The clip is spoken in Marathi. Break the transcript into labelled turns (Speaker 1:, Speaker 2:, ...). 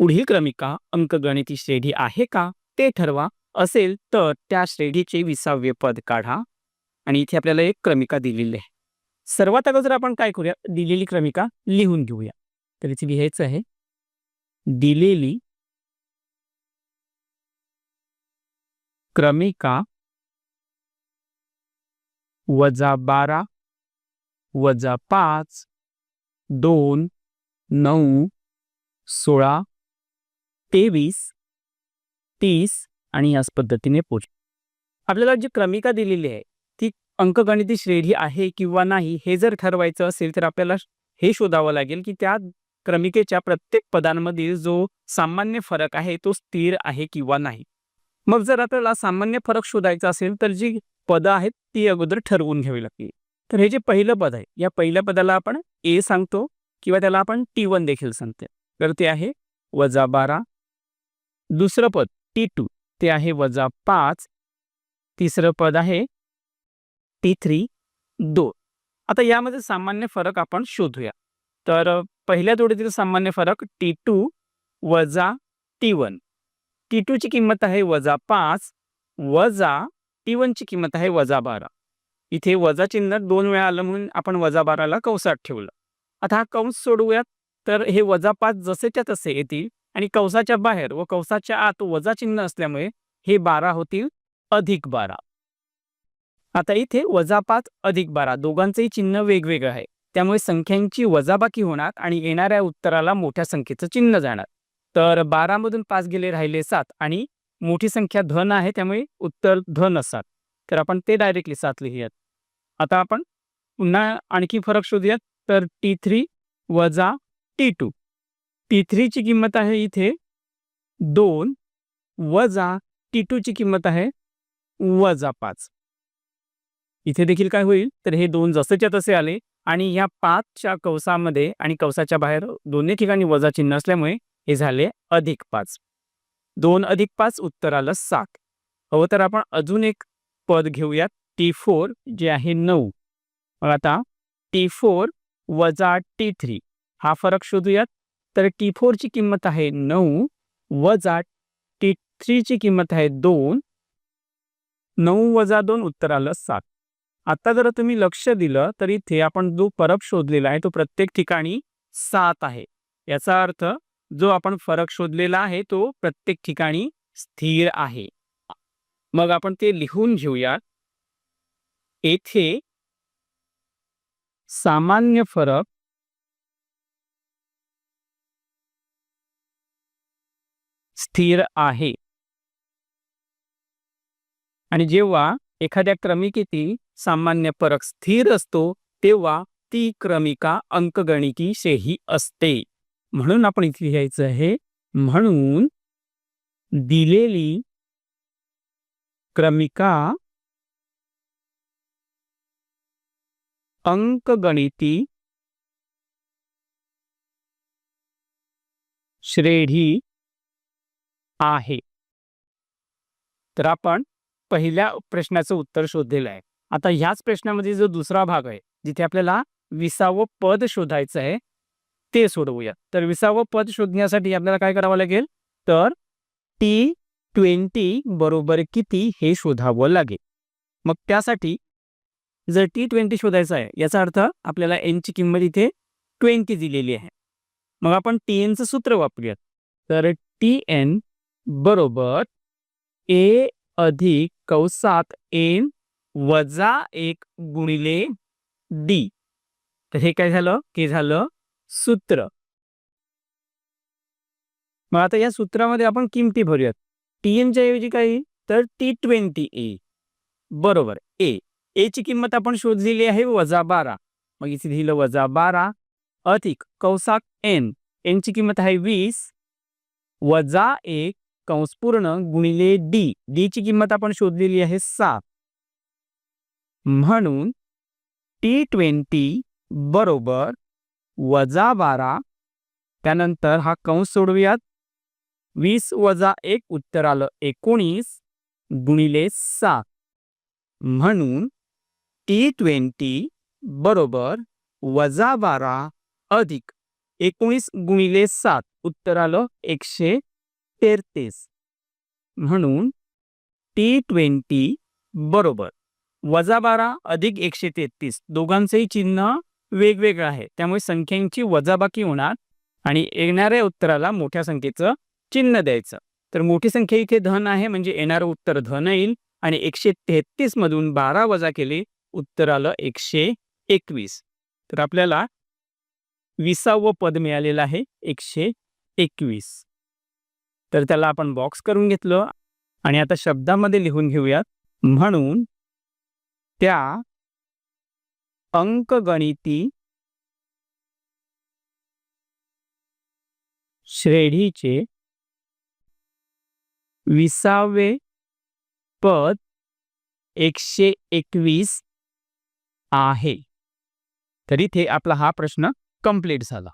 Speaker 1: पुढील क्रमिका अंकगणिती श्रेणी आहे का? ते ठरवा. असेल तर त्या श्रेणीचे विसाव्य पद काढा. आणि इथे आपल्याला एक क्रमिका दिलेली आहे. सर्वात अगोदर आपण काय करूया? दिलेली क्रमिका लिहून घेऊया. तर इथे लिहायचं आहे. दिलेली क्रमिका वजा बारा वजा पाच दोन नऊ सोळा तेवीस तीस आणि याच पद्धतीने पोच आपल्याला जी क्रमिका दिलेली आहे ती अंकगणिती श्रेणी आहे किंवा नाही हे जर ठरवायचं असेल तर आपल्याला हे शोधावं लागेल की त्या क्रमिकेच्या प्रत्येक पदांमधील जो सामान्य फरक आहे तो स्थिर आहे किंवा नाही. मग जर आपल्याला सामान्य फरक शोधायचा असेल तर जी पदं आहेत ती अगोदर ठरवून घ्यावी लागतील. तर हे जे पहिलं पद आहे या पहिल्या पदाला आपण ए सांगतो किंवा त्याला आपण टी वन देखील सांगतो. तर ते आहे वजा बारा दुसरं पद टी टू ते आहे वजा पाच. तिसरं पद आहे टी थ्री दोन. आता यामध्ये सामान्य फरक आपण शोधूया. तर पहिल्या जोडीतील सामान्य फरक टी टू वजा टी वन टी टूची किंमत आहे वजा पाच. वजा टी वनची किंमत आहे वजा बारा. इथे वजा चिन्ह दोन वेळा आलं म्हणून आपण वजा बाराला कंसात ठेवलं. आता हा कंस सोडवूयात. तर हे वजा पाच जसेच्या तसे येतील. आणि कंसाच्या बाहेर व कंसाच्या आत वजा चिन्ह असल्यामुळे हे बारा होतील अधिक बारा. आता इथे वजा पाच अधिक बारा दोघांचंही चिन्ह वेगवेगळं आहे. त्यामुळे संख्यांची वजाबाकी होणार आणि येणाऱ्या उत्तराला मोठ्या संख्येचं चिन्ह जाणार. तर बारामधून पाच गेले राहिले सात आणि मोठी संख्या धन आहे त्यामुळे उत्तर धन असतात तर आपण ते डायरेक्टली सात लिहूयात. आता आपण पुन्हा आणखी फरक शोधूयात. तर टी थ्री वजा टी टू टी थ्रीची किंमत आहे इथे दोन वजा टी टूची किंमत आहे वजा पाच. इथे देखील काय होईल? तर हे दोन जसेच्या तसे आले आणि ह्या पाचच्या कवसामध्ये आणि कवसाच्या बाहेर दोन्ही ठिकाणी वजा चिन्ह असल्यामुळे हे झाले अधिक पाच. दोन अधिक पाच उत्तर आलं सात. हवं तर आपण अजून एक पद घेऊयात. टी फोर जे आहे नऊ. मग आता टी फोर वजा टी थ्री हा फरक शोधूयात. तर टी फोरची किंमत आहे नऊ वजा टी थ्रीची किंमत आहे दोन. नऊ वजा दोन उत्तर आलं सात. आता जर तुम्ही लक्ष दिलं तर इथे आपण जो फरक शोधलेला आहे तो प्रत्येक ठिकाणी सात आहे. याचा अर्थ जो आपण फरक शोधलेला आहे तो प्रत्येक ठिकाणी स्थिर आहे. मग आपण ते लिहून घेऊया येथे सामान्य फरक स्थिर आहे. आणि जेव्हा एखाद्या क्रमिकेतील सामान्य फरक स्थिर असतो तेव्हा ती क्रमिका अंकगणिती शेही असते. म्हणून आपण इथे लिहायचं आहे म्हणून दिलेली क्रमिका अंकगणिती श्रेणी आहे. तर आपण पहिल्या प्रश्नाचं उत्तर शोधलेलं आहे. आता ह्याच प्रश्नामध्ये जो दुसरा भाग आहे जिथे आपल्याला विसावं पद शोधायचं आहे ते सोडवूया. तर विसावं पद शोधण्यासाठी आपल्याला काय करावं लागेल? तर टी ट्वेंटी बरोबर किती हे शोधावं लागेल. मग त्यासाठी जर टी ट्वेंटी शोधायचं आहे याचा अर्थ आपल्याला एनची किंमत इथे ट्वेंटी दिलेली आहे. मग आपण टी एनचं सूत्र वापरूयात. तर टी एन बरोबर. ए अधिक कौसात एन वजा एक गुणिले डी तर हे काय झालं? हे झालं सूत्र. मग आता या सूत्रामध्ये आपण किमती भरूयात. टी एनच्या ऐवजी काय तर टी ट्वेंटी ए बरोबर. ए एची किंमत आपण शोधलेली आहे वजा बारा. मग इथे लिहिलं वजा बारा अधिक कौसाक एन एनची किंमत आहे वीस. वजा एक कंस पूर्ण गुणिले डी. डी ची किंमत आपण शोधलेली आहे सात. म्हणून टी ट्वेंटी बरोबर वजा बारा त्यानंतर हा कंस सोडवूयात. वीस वजा एक उत्तर आलं एकोणीस गुणिले सात. म्हणून टी ट्वेंटी बरोबर वजा बारा अधिक एकोणीस गुणिले सात उत्तर आलं एकशे तेहतीस. म्हणून टी ट्वेंटी बरोबर. वजा बारा अधिक एकशे तेहतीस. दोघांचंही चिन्ह वेगवेगळं आहे. त्यामुळे संख्यांची वजाबाकी होणार आणि येणाऱ्या उत्तराला मोठ्या संख्येचं चिन्ह द्यायचं. तर मोठी संख्या इथे धन आहे म्हणजे येणारं उत्तर धन येईल आणि एकशे तेहतीस मधून बारा वजा केले उत्तर आलं एकशे एकवीस. तर आपल्याला विसावं पद मिळालेलं आहे एकशे एकवीस. तर त्याला आपण बॉक्स करून घेतलं आणि आता शब्दामध्ये लिहून घेऊयात. म्हणून त्या अंकगणिती श्रेणीचे विसावे पद एकशे एकवीस आहे. तर इथे आपला हा प्रश्न कंप्लीट झाला.